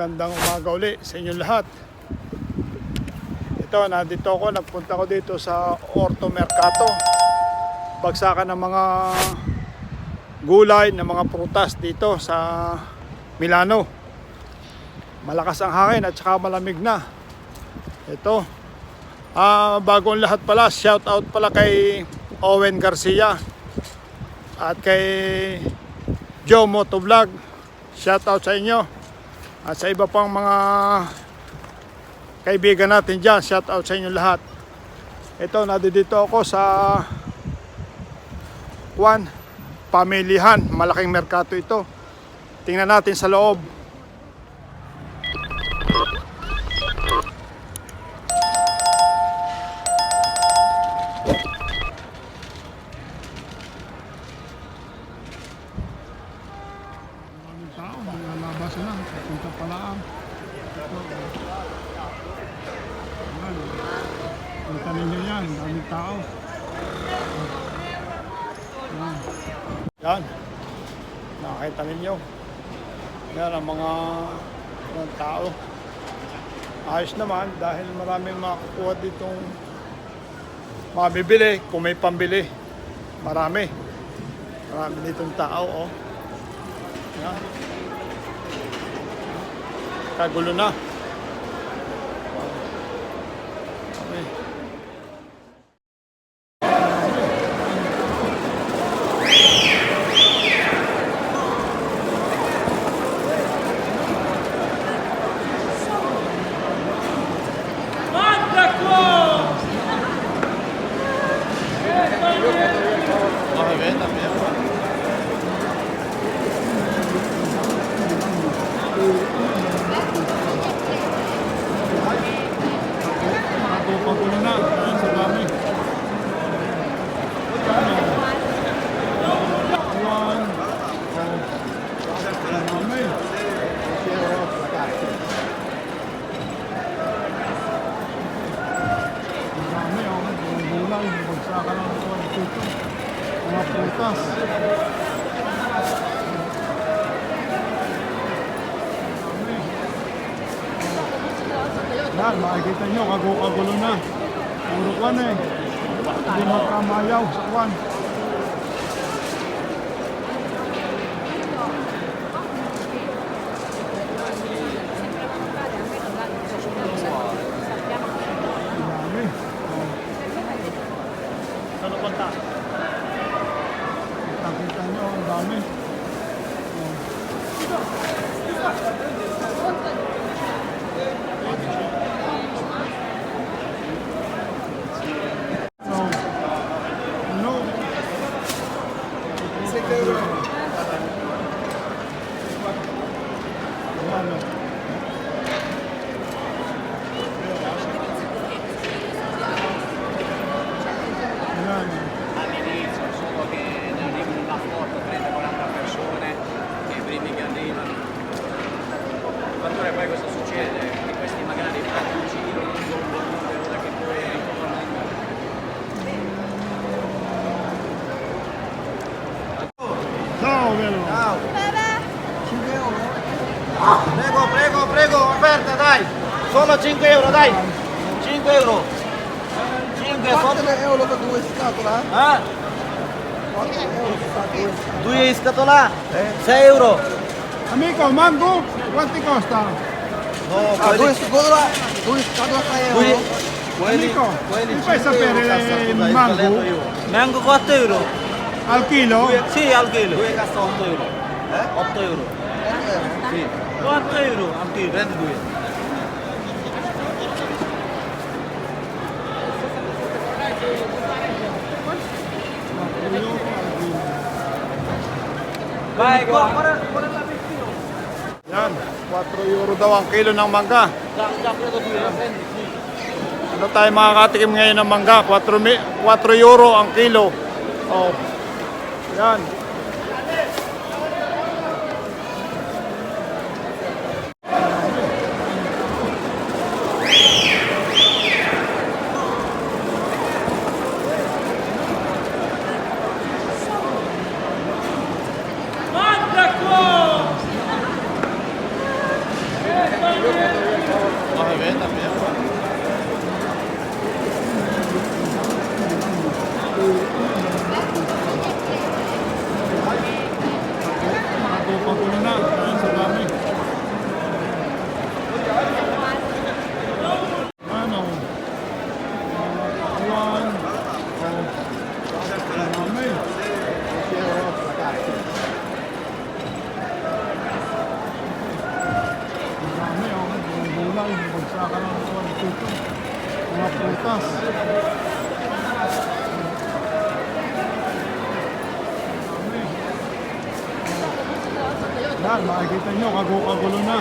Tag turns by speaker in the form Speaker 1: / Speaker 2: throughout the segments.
Speaker 1: Magandang umaga uli sa inyong lahat. Ito, nandito ako, nagpunta ko dito sa Orto Mercato. Bagsakan ng mga gulay, ng mga prutas dito sa Milano. Malakas ang hangin at saka malamig na. Ito. Ah, bago ang lahat pala, shout out pala kay Owen Garcia at kay Joe Motovlog. Shout out sa inyo. At sa iba pang mga kaibigan natin dyan, shout out sa inyo lahat. Ito, nandito ako sa Juan Pamilihan. Malaking merkato ito. Tingnan natin sa loob. Maraming tao, mga labas na, punta pala ang. Ayan. Punta ninyo yan, ang daming tao. Yan. Yan. Nakakita ninyo. Yan ang mga, mga tao. Ayos naman dahil maraming makakuha ditong mabibili kung may pambili. Marami. Marami ditong tao, oh. Yan. Kagulo na. Okay. Kagulo na. Yan sa dami. One. Oh. Dami. Dami oh. Mga gulay. Bagsakan ng mga dito. Mga prutas. Dami. Yan, makikita nyo, kagu-kagulo na. Puro kwan eh. Hindi magkamayaw sa kwan.
Speaker 2: Prego, prego, prego, offerta dai. Solo 5 euro, dai. 5 euro. 5 solo.
Speaker 3: 4 euro per due scatole?
Speaker 2: Ah,
Speaker 3: 4 euro per due
Speaker 2: due scatola. 6 euro.
Speaker 1: Amico, mango, quanti costa?
Speaker 2: No,
Speaker 3: Ah, due scatole, due scatole 3 euro?
Speaker 2: Quelli, quelli,
Speaker 1: Amico,
Speaker 2: quelli
Speaker 1: mi fai
Speaker 2: 5
Speaker 1: sapere il mango?
Speaker 4: Mango 4 euro?
Speaker 1: Al chilo?
Speaker 4: Sì, al chilo.
Speaker 2: Due cazzo 8 euro.
Speaker 3: Eh?
Speaker 2: 8 euro.
Speaker 3: 8 euro?
Speaker 2: Sì,
Speaker 4: 4 euro al chilo.
Speaker 2: prendi due.
Speaker 4: Vai qua.
Speaker 1: Yan, 4 euro daw ang kilo ng mangga. Ano tayo makakatikim ngayon ng mangga? 4, mi- 4 euro ang kilo. Oh. Yan. Magkakaroon ko dito. Mga prutas. Yan, makikita nyo, kagu-kagulo na.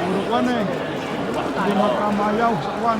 Speaker 1: Puro kwan eh. Hindi magkamayaw sa kwan.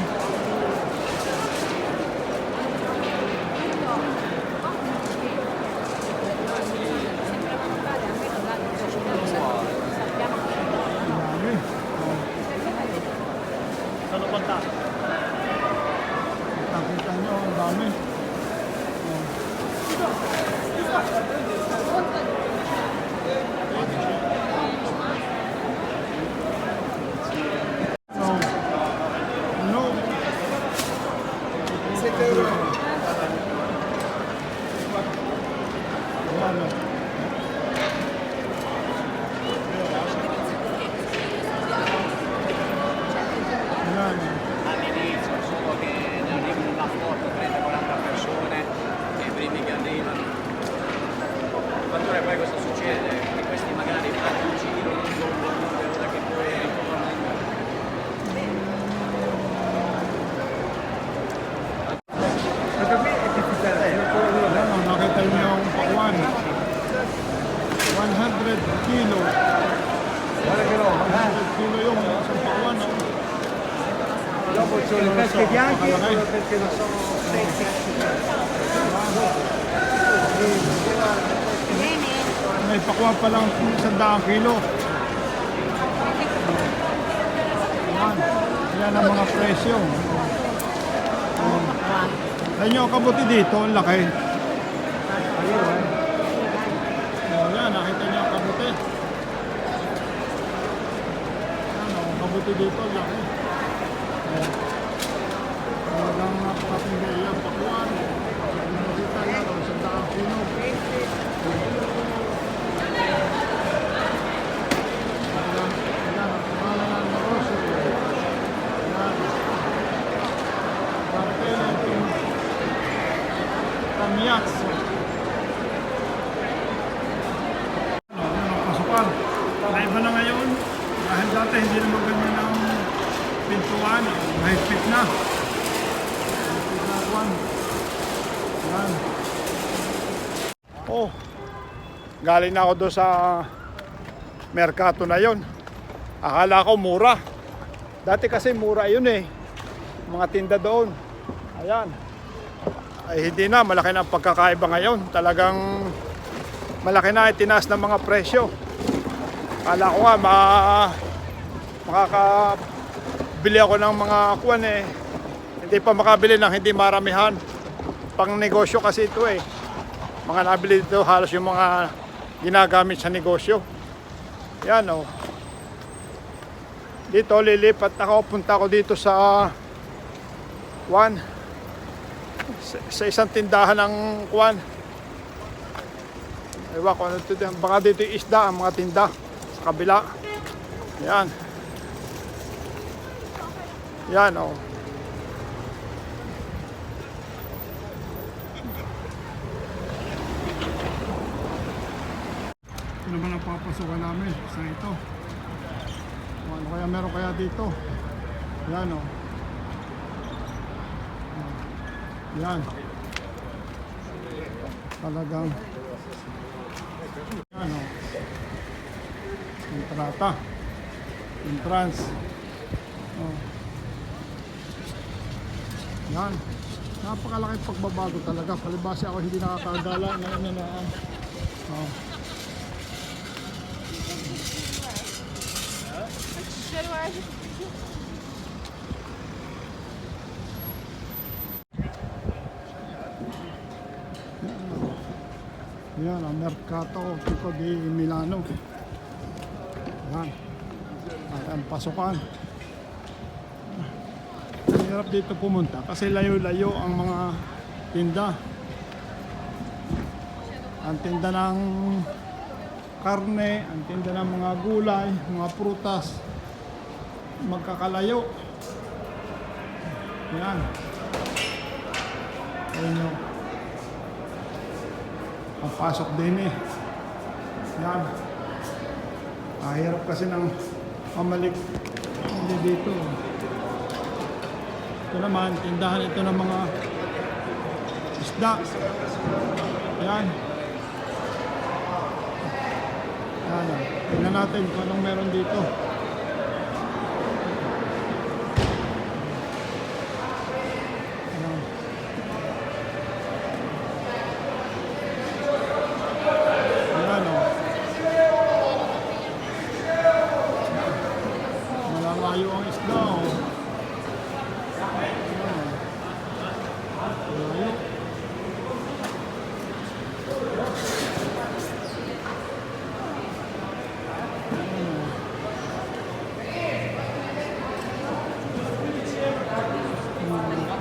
Speaker 1: Kilo. 100 kilo yung isang pakwan. oh.
Speaker 2: Dopo ci sono le pesche bianche e le pesche non sono
Speaker 1: May pakwan pa lang isang daang kilo. Yan. Yan ang mga presyo. Sa inyo, kabuti dito, ang laki. Oh, yan, nakita niyo ang kabuti. Yan, oh, kabuti dito, ang laki. Oh. Talagang napakatindi yan, pakwan. Nakita yan, isang daang kilo. Ayan, ayan, ang pangalan ng negosyo. Ayan. Cartel Tamiatsu. Ano, yun ang pasukan. Naiba na ngayon. Dahil dati hindi naman pintuan. Mahigpit na. Mahigpit na. Oh, galing na ako doon sa merkato na yon. Akala ko mura. Dati kasi mura yun eh. Mga tinda doon. Ayan. Ay hindi na, malaki na ang pagkakaiba ngayon. Talagang malaki na itinaas ng mga presyo. Akala ko nga, ma makakabili ako ng mga kuwan eh. Hindi pa makabili ng hindi maramihan. Pang negosyo kasi ito eh. Mga nabili dito halos yung mga ginagamit sa negosyo. Yan oh. Dito lilipat ako, punta ako dito sa Kwan. Sa, sa isang tindahan ng Kwan. Ewan ko ano ito. Baka dito yung isda ang mga tinda sa kabila. Yan. Yan oh. Ano ba ang papasukan namin sa ito? Ano kaya meron kaya dito? Yan o. Yan. Talagang yan o. Entrata. Entrance. Oh. Yan. Napakalaki pagbabago talaga. Palibasi ako hindi nakakagala ngayon na na. Oh. Yan, ang Mercato Pico di Milano. Yan. At ang pasukan. Ang hirap dito pumunta kasi layo-layo ang mga tinda. Ang tinda ng karne, ang tinda ng mga gulay, mga prutas, magkakalayo. Yan. Ayun yun. Papasok din eh. Yan. Ah, hirap kasi ng mamalik hindi dito. Ito naman, tindahan ito ng mga isda. Yan. Yan. o. Tingnan natin kung anong meron dito. Yan. Yan o. Malalayo ang isda o. Yan. Malayo.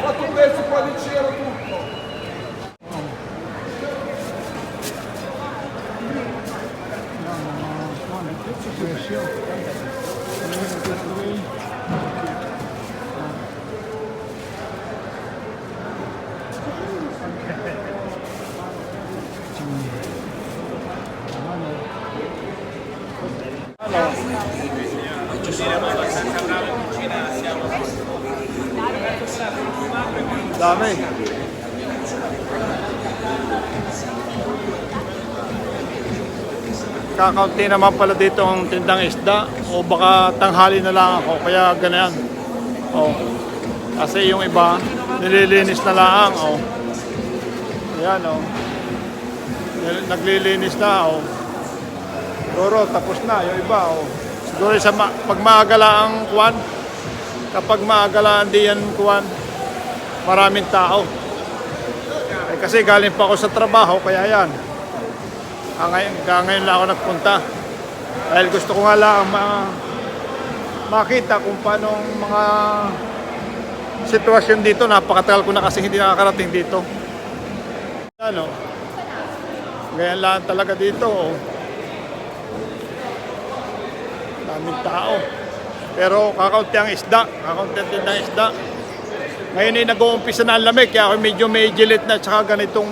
Speaker 5: Quanto prezzo qua di c'era tutto?
Speaker 1: Yan, mga kwan, presyo. Ano yung takeaway? Dami. kakaunti naman pala dito ang tindang isda o baka tanghali na lang ako kaya ganyan oh. kasi yung iba nililinis na lang oh. yan oh. Naglilinis na oh. siguro tapos na yung iba oh. Siguro sa ma- pag maagala ang kuwan kapag maagala di yan kuwan maraming tao eh, kasi galing pa ako sa trabaho kaya yan Ah, ngayon, ngayon lang ako nagpunta. Dahil gusto ko nga lang ma makita kung paano ang mga sitwasyon dito. Napakatagal ko na kasi hindi nakakarating dito. Ano? Ganyan lang talaga dito. Oh. Daming tao. Pero kakaunti ang isda. Kakaunti din ang isda. Ngayon ay nag-uumpisa na ang lamig. Kaya ako medyo may gilit na tsaka ganitong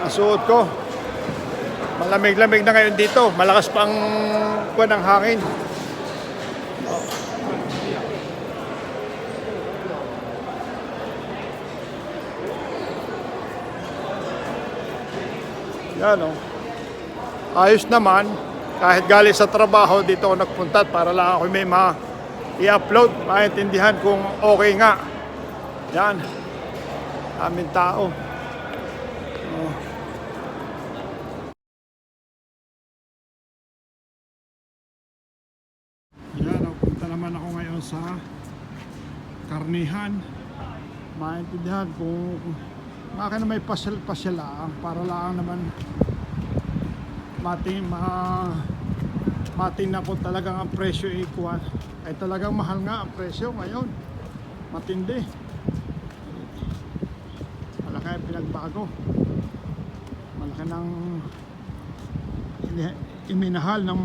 Speaker 1: ang suot ko. Malamig-lamig na ngayon dito. Malakas pa ang kuwan ng hangin. Yan o. Ayos naman. Kahit galing sa trabaho, dito ako nagpunta para lang ako may ma i-upload. Maintindihan kung okay nga. Yan. Aming tao. Yan, oh, punta naman ako ngayon sa karnihan. Maintindihan kung baka na may pasyal-pasyal lang para lang naman mating ma matingnan ko talagang ang presyo equal ay talagang mahal nga ang presyo ngayon matindi malaki ang pinagbago malaki ng iminahal ng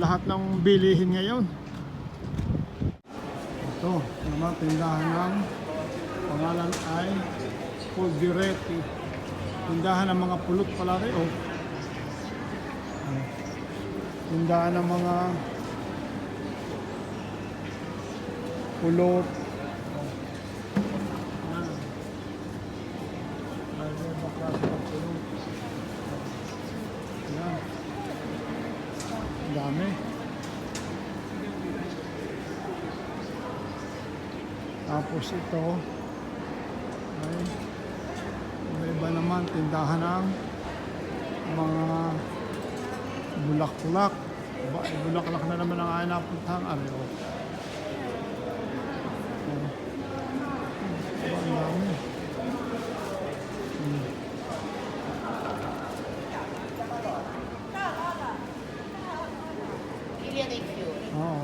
Speaker 1: lahat ng bilihin ngayon. Ito, naman tindahan ng pangalan ay Pulviretti. Tindahan ng mga pulot pala rin. Oh. Tindahan ng mga pulot. Ah. Ay, may bakla sa pulot. Yan. Ang dami. Tapos ito ay may iba naman tindahan ng mga bulak-bulak. Ba, eh, bulak-bulak na naman ang ayaw napuntahan. Ano yun? Oh. Hmm. Oo.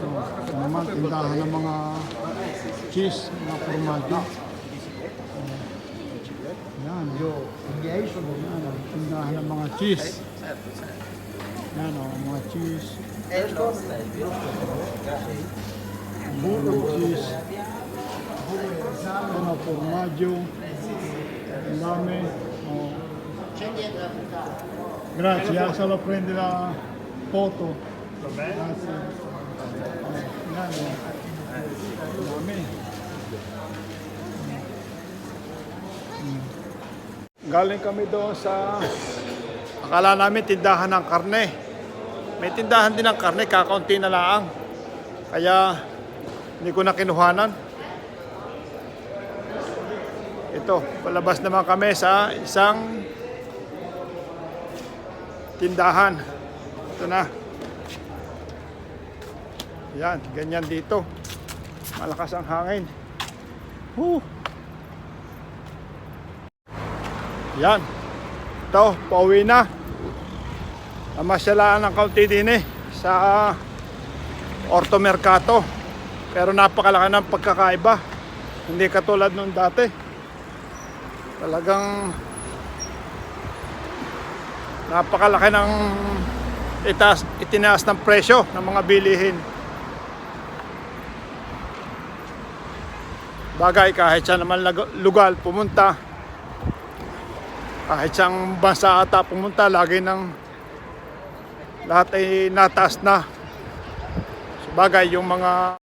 Speaker 1: So, naman tindahan ng mga cheese, mga formaggio. Yan. Ang tindahan ng mga cheese. Yan o, mga cheese. Buko cheese. Ano, formaggio. Ang. Oh. Grazie, ah, solo prendi la foto. Grazie. Oh, yan o. Ang dami. Galing kami doon sa akala namin tindahan ng karne. May tindahan din ng karne, kakaunti na lang. Kaya hindi ko na kinuhanan. Ito, palabas naman kami sa isang tindahan. Ito na. Yan, ganyan dito. Malakas ang hangin. Whew. Yan. Ito, pauwi na. Namasyalaan ng kaunti din eh sa Orto Mercato. Pero napakalaki ng pagkakaiba. Hindi katulad nung dati. Talagang napakalaki ng itaas, itinaas ng presyo ng mga bilihin. Bagay kahit sa naman lugar pumunta, kahit siyang bansa ata pumunta, lagi ng lahat ay nataas na. Bagay yung mga